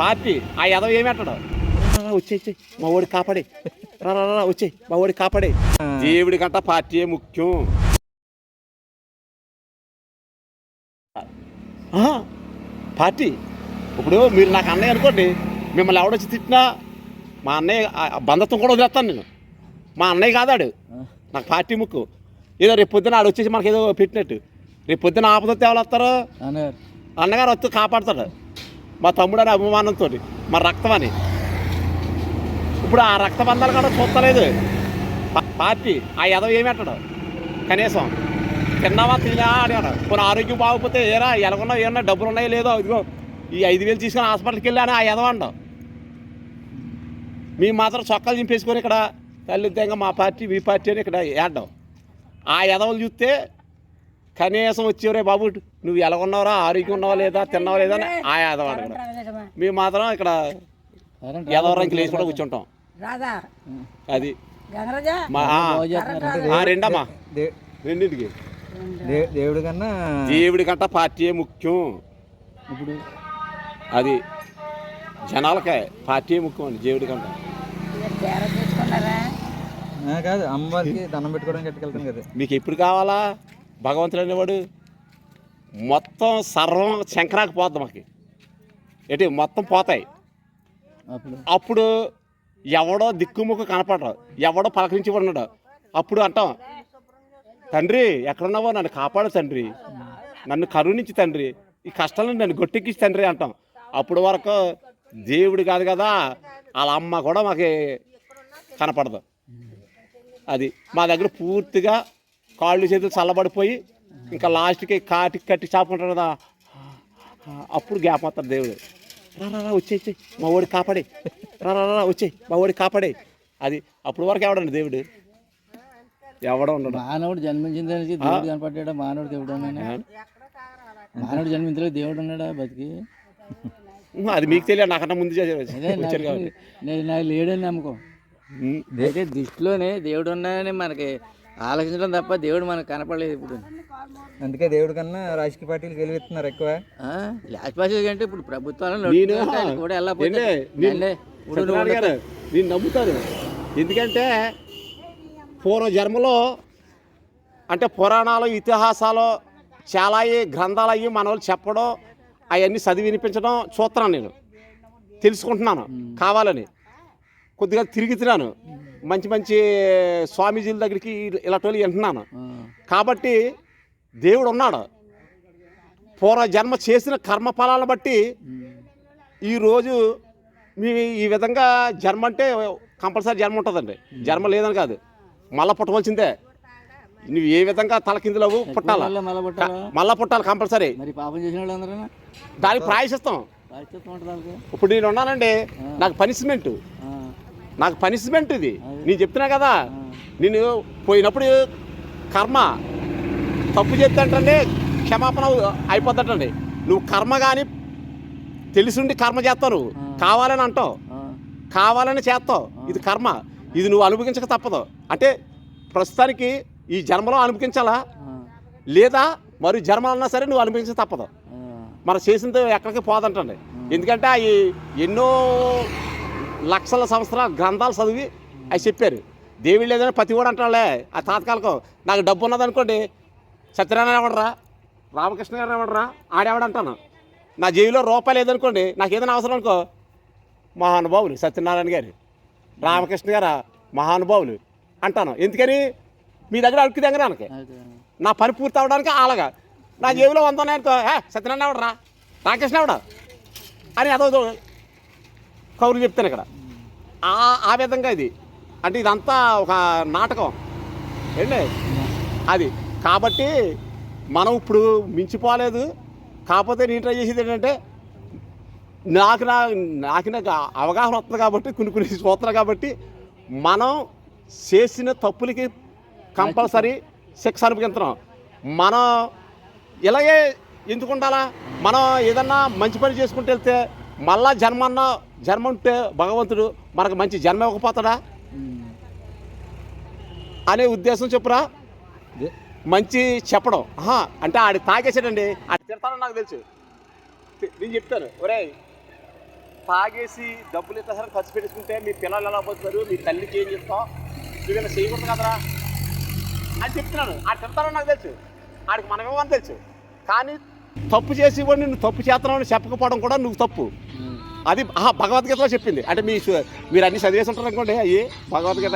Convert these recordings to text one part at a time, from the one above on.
Party ఆ ఎదవ ఏమెట్టాడు వచ్చే వచ్చే మా ఓడి కాపాడే. రా రా, రా వచ్చే మా ఓడి కాపాడే. దేవుడి కంట పార్టీ ముఖ్యం. పార్టీ ఇప్పుడు మీరు నాకు అన్నయ్య అనుకోండి మిమ్మల్ని ఎవడొచ్చి తిట్టినా మా అన్నయ్య బంధత్వం కూడా వదిలేస్తాను నేను. మా అన్నయ్య కాదాడు. నాకు పార్టీ ముక్కు. ఏదో రేపు పొద్దున ఆడు వచ్చేసి మనకి ఏదో పెట్టినట్టు. రేపు పొద్దున ఆపదొస్తే ఎవరు వస్తారు. అన్నగారు అన్నగారు వస్తూ కాపాడతాడు. మా తమ్ముడు అని అభిమానంతో మా రక్తం అని ఇప్పుడు ఆ రక్తబంధాలు కూడా చూస్తలేదు. పార్టీ ఆ ఎదవ ఏమెట్టాడు కనీసం తిన్నావా తినా అడిగాడు కొన్ని ఆరోగ్యం బాగోకపోతే ఏరా ఎలాగున్నా ఏమన్నా డబ్బులు ఉన్నాయో లేదో ఇదిగో ఈ ఐదు వేలు తీసుకొని హాస్పిటల్కి వెళ్ళాను ఆ ఎదవ అండం మేము మాత్రం చొక్కాలు చింపేసుకొని ఇక్కడ తల్లిదంగా మా పార్టీ మీ పార్టీ అని ఇక్కడ ఏడ్డాం. ఆ ఎదవలు చూస్తే కనీసం వచ్చేవరే బాబు. నువ్వు ఎలా ఉన్నావురా? ఆరోగ్యం ఉన్నావా లేదా? తిన్నావా లేదా అని ఆ ఎదవ అడగడం మేము మాత్రం ఇక్కడ కరెంట్ ఎదవరంకి లేచి కూడా కూర్చుంటాం. రాదా? అది. రెండమ్మా. రెండింటికి. దేవుడి కన్నా దేవుడి కంట పార్టీ ముఖ్యం. ఇప్పుడు అది జనాలకే పార్టీ ముఖ్యం అండి దేవుడి కంట. కాదు అమ్మవారికి దండం పెట్టుకోవడానికి ఎట్టుకెళ్తాను కదా. మీకు ఎప్పుడు కావాలా? భగవంతుడు అనేవాడు. మొత్తం సర్వం శంకరాకి పోద్ది మాకు. ఏంటి? మొత్తం పోతాయి. అప్పుడు? ఎవడో దిక్కుముక్కు కనపడరు. ఎవడో పలకరించి ఉన్నాడు అప్పుడు అంటాం తండ్రి ఎక్కడున్నావో నన్ను కాపాడు తండ్రి. నన్ను కరుణించి తండ్రి. ఈ కష్టాలను నన్ను గొట్టెక్కించి తండ్రి అంటాం. అప్పుడు వరకు దేవుడు కాదు కదా వాళ్ళ అమ్మ కూడా మాకు కనపడదు. అది మా దగ్గర పూర్తిగా కాళ్ళు చేతులు చల్లబడిపోయి ఇంకా లాస్ట్కి కాటికి కట్టి చాపుకుంటారు కదా. అప్పుడు గ్యాప్ అవుతారు దేవుడు. రా రా రా వచ్చే వచ్చే. మా ఓడి కాపాడే. రా రా రా వచ్చే. మా ఓడి కాపాడే. అది అప్పుడు వరకు ఎవడండి దేవుడు? ఎవడ ఉండడు. మానవుడు జన్మించిన దానికి దేవుడు కనపడ్డా మానవుడు దేవుడు మానవుడు జన్మించలేదు దేవుడు ఉన్నాడా బతికి? అది మీకు తెలియదు నాకన్నా ముందు నేను నాకు లేడని నమ్మకం. అయితే దృష్టిలోనే దేవుడు ఉన్నాడని మనకి ఆలోచించడం తప్ప దేవుడు మనకు కనపడలేదు ఇప్పుడు. అందుకే దేవుడి కన్నా రాజకీయ పార్టీలు గెలుస్తున్నారు ఎక్కువ. లాస్ట్ పాస్ కంటే ఇప్పుడు ప్రభుత్వాలు నేను నడుపుతుంటే కూడా ఏంటి? నేను- నమ్ముతాను. ఎందుకంటే పూర్వ జన్మలో అంటే పురాణాలు ఇతిహాసాలు చాలా ఈ గ్రంథాలు అయ్యి మన వాళ్ళు చెప్పడం అవన్నీ చదివి వినిపించడం చూస్తున్నాను నేను. తెలుసుకుంటున్నాను కావాలని. కొద్దిగా తిరుగుతున్నాను మంచి మంచి స్వామీజీల దగ్గరికి ఇలాంటి వాళ్ళు వింటున్నాను కాబట్టి దేవుడు ఉన్నాడు. పూర్వ జన్మ చేసిన కర్మ ఫలాలను బట్టి ఈరోజు మీ ఈ విధంగా జన్మ అంటే కంపల్సరీ జన్మ ఉంటుందండి. జన్మ లేదని కాదు. మళ్ళా పుట్టవలసిందే. నువ్వు ఏ విధంగా తలకిందులవు పుట్టాలా? మళ్ళా పుట్టాలా? మళ్ళా పుట్టాలి కంపల్సరీ. దానికి ప్రాయశిస్తాం ఇప్పుడు నేను ఉన్నానండి. నాకు పనిష్మెంట్. నాకు పనిష్మెంట్ ఇది. నేను చెప్తున్నా కదా నేను పోయినప్పుడు కర్మ తప్పు చేద్దంటండి క్షమాపణ అయిపోద్దటండి నువ్వు కర్మ కానీ తెలిసిండి కర్మ చేస్తావు. నువ్వు కావాలని అంటావు. కావాలని చేస్తావు. ఇది కర్మ. ఇది నువ్వు అనుభవించక తప్పదు. అంటే ప్రస్తుతానికి ఈ జన్మలో అనుభవించాలా? లేదా మరి జన్మలన్నా సరే నువ్వు అనుభవించక తప్పదు. ఆ, మనం చేసింది ఎక్కడికి పోదంటండి. ఎందుకంటే అవి ఎన్నో లక్షల సంవత్సరాలు గ్రంథాలు చదివి అవి చెప్పారు. దేవుడు లేదని ప్రతి కూడా అంటాడులే ఆ తాత్కాలికం నాకు డబ్బు ఉన్నదనుకోండి సత్యనారాయణ ఎవడరా? రామకృష్ణ గారు ఎవడరా? ఆడేవాడంటాను నా జేబులో రూపాయి లేదనుకోండి నాకు ఏదైనా అవసరం అనుకో. మహానుభావులు సత్యనారాయణ గారు. రామకృష్ణ గారు? మహానుభావులు అంటాను. ఎందుకని? మీ దగ్గర అడుగు దగ్గరానికి నా పని పూర్తి అవడానికి అలాగా నా జేబులో వంద ఉన్నాయనుకో ఏ సత్యనారాయణ ఎవడరా? రామకృష్ణ ఎవడా? అని అదో కౌరులు చెప్తాను ఇక్కడ. ఆ ఆ విధంగా ఇది. అంటే ఇదంతా ఒక నాటకం. ఏంటి? అది. కాబట్టి మనం ఇప్పుడు మించిపోలేదు. కాకపోతే నేను ట్రై చేసేది ఏంటంటే నాకు నా నాకు నాకు అవగాహన వస్తుంది కాబట్టి కొన్ని కొన్ని చూస్తున్నా కాబట్టి మనం చేసిన తప్పులకి కంపల్సరీ శిక్ష అనుభవిస్తున్నాం మనం ఇలాగే ఎందుకు ఉండాలా? మనం ఏదన్నా మంచి పని చేసుకుంటూ వెళ్తే మళ్ళా జన్మ అన్న జన్మ ఉంటే భగవంతుడు మనకు మంచి జన్మ ఇవ్వకపోతాడా? అనే ఉద్దేశం చెప్పురా. మంచి చెప్పడం. ఆహా, అంటే ఆడి తాగేసాడండి. ఆడి తిడతానని నాకు తెలుసు. నేను చెప్తాను. ఒరే తాగేసి డబ్బులు ఇచ్చేసరికి ఖర్చు పెట్టేసుకుంటే మీ పిల్లలు ఎలా పోతున్నారు మీ తల్లికి ఏం చెప్తావు? నువ్వు ఇలా చేయకూడదు కదరా? అని చెప్తున్నాను. ఆడు చెప్తారని నాకు తెలుసు. ఆడికి మనం ఏమని తెలుసు. కానీ తప్పు చేసి కూడా నువ్వు తప్పు చేస్తున్నావు చెప్పకపోవడం కూడా నువ్వు తప్పు. అది ఆహా, భగవద్గీతలో చెప్పింది. అంటే మీ మీరు అన్ని చదివేసి ఉంటారు అనుకోండి అయ్యి భగవద్గీత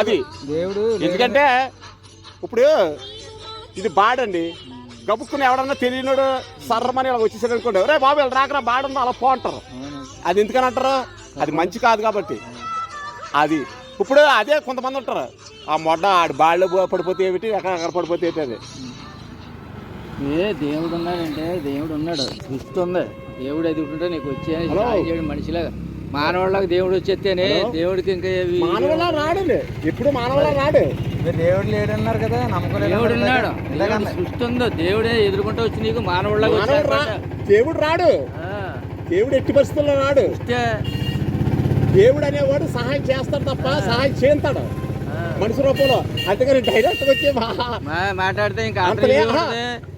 అది. దేవుడు. ఎందుకంటే ఇప్పుడు ఇది బాడండి. గబుక్కుని ఎవడన్నా తెలియనోడు సర్రమని ఇలా వచ్చేసాడు అనుకోండి రే బాబు ఇలా రాకరా బాడుందో? అలా పో అంటారు. అది ఎందుకని అంటారు? అది మంచి కాదు కాబట్టి. అది. ఇప్పుడు అదే కొంతమంది ఉంటారు. ఆ మొడ్డ ఆడి బాళ్ళు పడిపోతే ఏమిటి ఎక్కడ పడిపోతే ఏంటి అది ఏ దేవుడు ఉన్నాడంటే దేవుడు ఉన్నాడు సృష్టి ఉంది దేవుడు ఎదుగుతుంటే నీకు వచ్చే చేయడం మనిషిలాగా. మానవాళ్ళకి దేవుడు వచ్చేస్తేనే. దేవుడికి ఇంకా ఏవి- మానవులా రాడండి ఎప్పుడు మానవులా రాడు. దేవుడు లేడన్నారు కదా నమ్మకం దేవుడు ఉన్నాడు. సృష్టి ఉందో దేవుడే ఎదుర్కొంటూ వచ్చి నీకు వచ్చాడు దేవుడు రాడు. దేవుడు ఎట్టి పరిస్థితుల్లో రాడు. దేవుడు అనేవాడు సహాయం చేస్తాడు తప్ప సహాయం చేస్తాడు మనిషి రూపంలో. అంతేగాని డైరెక్ట్ వచ్చి మా- మాట్లాడితే ఇంకా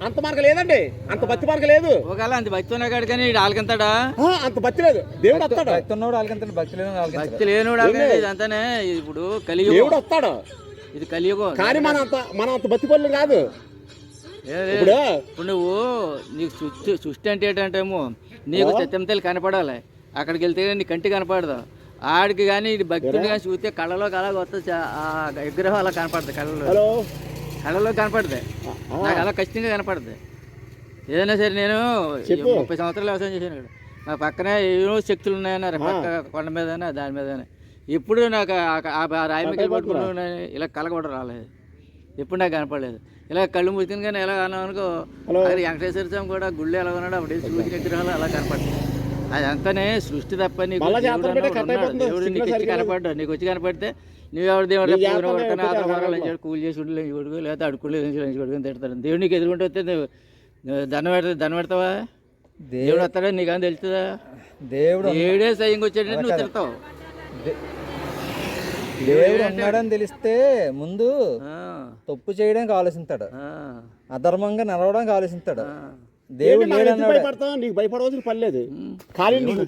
అంత మనకు లేదండి. అంత బతి మనకు లేదు. ఒకవేళ అంత భక్తి ఉన్నాడు కానీ ఆలకెంతాడా? అంత బతి లేదు. దేవుడు వస్తాడు? భక్తి ఉన్నవాడు ఆలకింతాడు భక్తి లేని ఆలకించాడు భక్తి లేనివాడు ఆలకెంత ఇదంతానే ఇప్పుడు కలియుగం. దేవుడు వస్తాడు. ఇది కలియుగం. కానీ మన అంత మన అంత బతి పనులు కాదు. ఇప్పుడు నువ్వు నీకు సృష్టి సృష్టి అంటే ఏంటంటేమో నీకు సత్యంతలు కనపడాలి. అక్కడికి వెళ్తే నీ కంటి కనపడదు. ఆడికి కానీ ఇది భక్తుడు కానీ చూస్తే కళ్ళలో కళ వస్తే ఆ విగ్రహం అలా కనపడుతుంది కళ్ళలో. హలో? కళ్ళలో కనపడుతుంది నాకు అలా ఖచ్చితంగా కనపడుతుంది ఏదైనా సరే నేను. ముప్పై సంవత్సరాలు వ్యవసాయం చేశాను ఇక్కడ. నా పక్కనే ఏవో శక్తులు ఉన్నాయన్నారు పక్క కొండ మీద దాని మీద ఇప్పుడు నాకు రాయి మీద పట్టుకుంటూ ఉన్నాను. ఇలా కళ కూడా రాలేదు. ఎప్పుడు నాకు కనపడలేదు. ఇలా కళ్ళు మూసుకుని కానీ ఎలా అన్నాం అనుకో అక్కడ వెంకటేశ్వర స్వామి కూడా గుళ్ళు ఎలా ఉన్నాడు అప్పుడే సూర్య విగ్రహాలు అలా కనపడుతుంది అది అంతానే సృష్టి తప్ప నీకు దేవుడు నీకు వచ్చి సరిగ్గా కనపడ్డాడు నీకు వచ్చి కనపడితే నువ్వెవడు దేవుడు కూలి చేసి కొడుకు లేకపోతే లంచి కొడుకుని తిడతాడు. దేవుడు నీకు ఎదుర్కొంటే వస్తే దండం పెడతా దండం పెడతావా? దేవుడు వస్తాడా? నీకు అని తెలుస్తుందా? దేవుడు దేవుడే సయ్యంగా వచ్చాడంటే నువ్వు తిడతావు. దేవుడు ఉన్నాడని తెలిస్తే ముందు తప్పు చేయడానికి ఆలోచిస్తాడు ఆ, అధర్మంగా నడవడానికి ఆలోచిస్తాడు. దేవుడు భయపడతాం? నీకు భయపడవలసిన పని లేదు. కానీ నీకు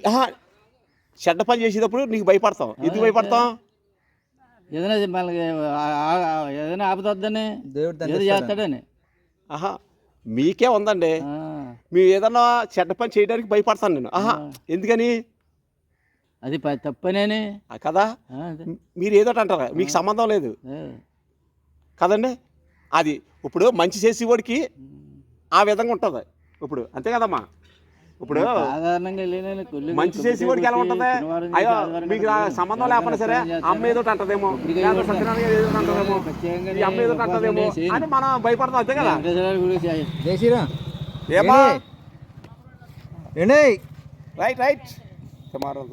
చెడ్డ పని చేసేటప్పుడు నీకు భయపడతాం. ఎందుకు భయపడతాం? ఏదైనా మనకి ఏదైనా ఆపదొద్దని దేవుడు. చేస్తాడని. ఆహా మీకే ఉందండి. మీరు ఏదన్నా చెడ్డ పని చేయడానికి భయపడతాను నేను. ఆహా ఎందుకని? అది తప్పనేని ఆ, కదా. మీరు ఏదో అంటారా? మీకు సంబంధం లేదు. కదండి? అది ఇప్పుడు మంచి చేసేవాడికి ఆ విధంగా ఉంటుంది. ఇప్పుడు అంతే కదమ్మా. ఇప్పుడు సాధారణంగా వెళ్ళిన కొల్లు మంచి చేసేవాడికి ఎలా ఉంటుంది అయ్యో మీకు సంబంధం లేకపోయినా సరే అమ్మ ఏదో అంటదేమో. అంటదేమో. ఈ అమ్మ ఏదో అంటదేమో. అని మనం భయపడతాం అంతే కదా. ఏమా రైట్ రైట్. టుమారో